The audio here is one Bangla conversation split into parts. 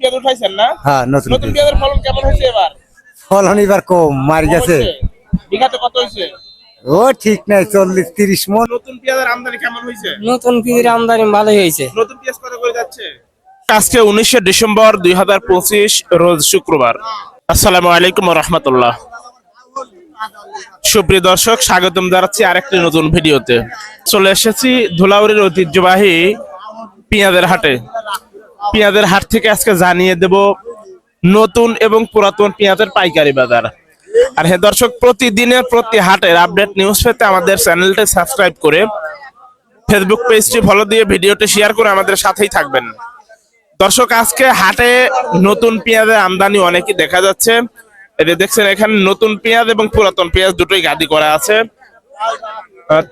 পেঁয়াজ উঠাইছেন না? হ্যাঁ নতুন নতুন পেঁয়াজের ফলন কেমন হয়েছে এবার? ফলন এবার কম মার গেছে। বিঘাতে কত হয়েছে? ও ঠিক নাই চল্লিশ তিরিশ মন। নতুন পেঁয়াজের আমদানি কেমন হয়েছে? নতুন পিঁড়ির আমদানি ভালোই হয়েছে। নতুন পেঁয়াজ কত করে যাচ্ছে? আজকে উনিশে ডিসেম্বর দুই হাজার পঁচিশ রোজ শুক্রবার। আসসালামু আলাইকুম রহমতুল্লাহ। সুপ্রিয় দর্শক স্বাগতম জানাচ্ছি আরেকটি নতুন ভিডিওতে। চলে এসেছি ধুলাউড়ির ঐতিহ্যবাহী পেঁয়াজের হাটে। পেঁয়াজের হাট থেকে আজকে জানিয়ে দেব নতুন এবং পুরাতন পেঁয়াজের পাইকারি বাজার। আর হ্যাঁ দর্শক, প্রতিদিনের প্রতি হাটের আপডেট নিউজ পেতে আমাদের চ্যানেলটি সাবস্ক্রাইব করে ফেসবুক পেজটি ফলো দিয়ে ভিডিওটি শেয়ার করে আমাদের সাথেই থাকবেন। দর্শক, আজকে হাটে নতুন পেঁয়াজের আমদানি অনেকই দেখা যাচ্ছে। যে দেখছেন, এখানে নতুন পেঁয়াজ এবং পুরাতন পেঁয়াজ দুটোই গাদি করা আছে।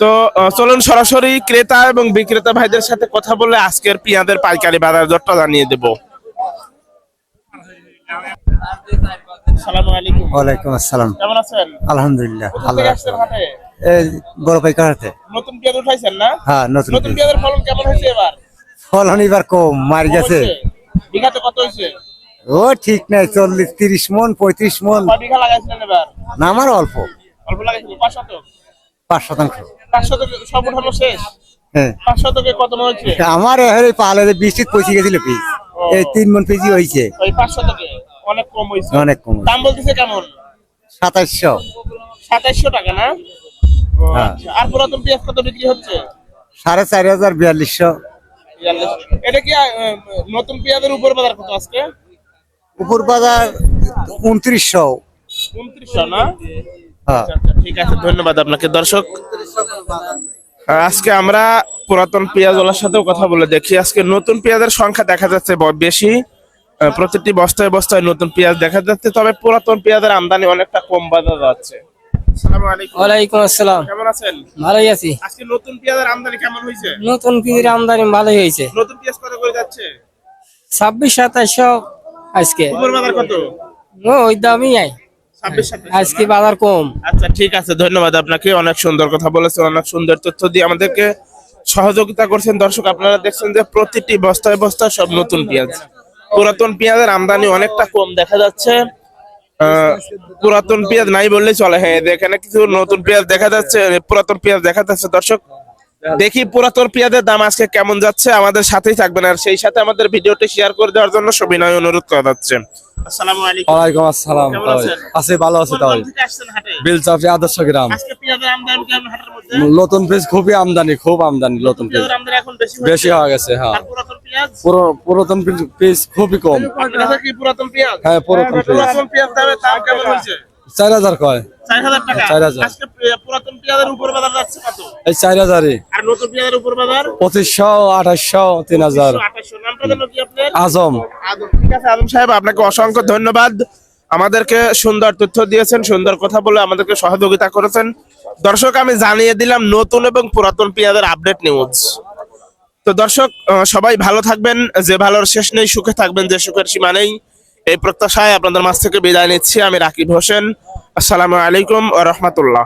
তো চলুন সরাসরি ক্রেতা এবং বিক্রেতা ভাইদের সাথে কথা বলে আজকের পেঁয়াজের পাইকারি বাজার দরটা জানিয়ে দেব। সালামু আলাইকুম। ওয়ালাইকুম আসসালাম। কেমন আছেন? আলহামদুলিল্লাহ ভালো থেকে আছে আসছেন হাটে? এই বড় পাইকার নতুন পেঁয়াজ উঠাইছেন না? হ্যাঁ নতুন নতুন পেঁয়াজের ফলন কেমন হয়েছে এবার? ফলন এবার কম মার গেছে। বিঘাতে কত হয়েছে? ও ঠিক নাই চল্লিশ তিরিশ মন পঁয়ত্রিশ মন। বিঘা লাগাইছিলেন এবার? না আমার অল্প। অল্প লাগাইছিলেন পাঁচ শতক? পাঁচ শতাংশ। পাঁচ শতকে সব উঠানো শেষ? হ্যাঁ। পাঁচ শতকে কত মন আমার এই পালে বৃষ্টি পচে গেছিল পিস এই তিন মন পিজি হয়েছে। ওই পাঁচ শতকে অনেক কম হয়েছে। অনেক কম দাম বলতেছে কেমন? সাতাইশশো। সাতাইশশো টাকা না? হ্যাঁ। আচ্ছা। আর পুরাতন পেঁয়াজ কত বিক্রি হচ্ছে? সাড়ে চারি হাজার বিয়াল্লিশশো। এটা কি নতুন পেঁয়াজের উপর বাজার কত আজকে? উপর বাজার উনত্রিশশো। উনত্রিশশো না? ঠিক আছে ধন্যবাদ আপনাকে। দর্শক আজকে আমরা পুরাতন পেঁয়াজওয়ালার সাথেও কথা বলে দেখি। আজকে নতুন পেঁয়াজের সংখ্যা দেখা যাচ্ছে বেশি। প্রতিটি বস্তায় বস্তায় নতুন পেঁয়াজ দেখা যাচ্ছে তবে পুরাতন পেঁয়াজের আমদানি অনেকটা কম বাজার যাচ্ছে। ওয়ালাইকুম আসসালাম। কেমন আছেন? ভালোই আছি। আজকে নতুন পেঁয়াজের আমদানি কেমন হয়েছে? নতুন আমদানি ভালোই হয়েছে। নতুন পেঁয়াজ কত করে যাচ্ছে? ছাব্বিশ সাতাইশশো আজকে। বাজার কত? ওই দামই আই সাতাশ আজকে বাজার কম। আচ্ছা ঠিক আছে ধন্যবাদ আপনাকে অনেক সুন্দর কথা বলেছেন অনেক সুন্দর তথ্য দিয়ে আমাদেরকে সহযোগিতা করছেন। দর্শক আপনারা দেখছেন যে প্রতিটি বস্তায় বস্তায় সব নতুন পেঁয়াজ। পুরাতন পেঁয়াজের আমদানি অনেকটা কম দেখা যাচ্ছে। আহ, পুরাতন পেঁয়াজ নাই বললেই চলে। হ্যাঁ এখানে কিছু নতুন পেঁয়াজ দেখা যাচ্ছে পুরাতন পেঁয়াজ দেখা যাচ্ছে। দর্শক দেখি পুরাতন পেঁয়াজের দাম আজকে কেমন যাচ্ছে আমাদের সাথেই থাকবেন আর সেই সাথে আমাদের ভিডিওটি শেয়ার করে দেওয়ার জন্য সবিনয় অনুরোধ করা যাচ্ছে আসসালামু আলাইকুম ওয়ালাইকুম আসসালাম? আছে ভালো আছে তাহলে? বিলচাপি আদর্শ গ্রাম? নতুন পেজ খুবই আমদানি খুব আমদানি নতুন পেজ বেশি। হয়ে গেছে হ্যাঁ পুরাতন পেঁয়াজ? পুরো- পুরাতন পেজ খুবই কম? হ্যাঁ পুরাতন পেজ পুরাতন পেঁয়াজ দামের দাম কেমন হয়েছে? চার হাজার কয় 4,000 টাকা। চার হাজার। পুরাতন পেঁয়াজের উপর বাজার যাচ্ছে কত? এই চার হাজারই আর নতুন পেঁয়াজের উপর বাজার? পঁচিশশো আঠাশশো তিন হাজার 2800 নামটা যেন কি আপনার? আজম ঠিক আছে, আদম সাহেব আপনাকে অসংখ্য ধন্যবাদ আমাদেরকে সুন্দর তথ্য দিয়েছেন সুন্দর কথা বলে আমাদেরকে সহযোগিতা করেছেন দর্শক আমি জানিয়ে দিলাম নতুন এবং পুরাতন পেঁয়াজের আপডেট নিউজ তো দর্শক সবাই ভালো থাকবেন যে ভালোর শেষ নেই সুখে থাকবেন যে সুখের সীমা নেই এই প্রত্যাশায় আপনাদের মাছ থেকে বিদায় নিচ্ছি। আমি রাকিব হোসেন। আসসালামু আলাইকুম ও রহমতুল্লাহ।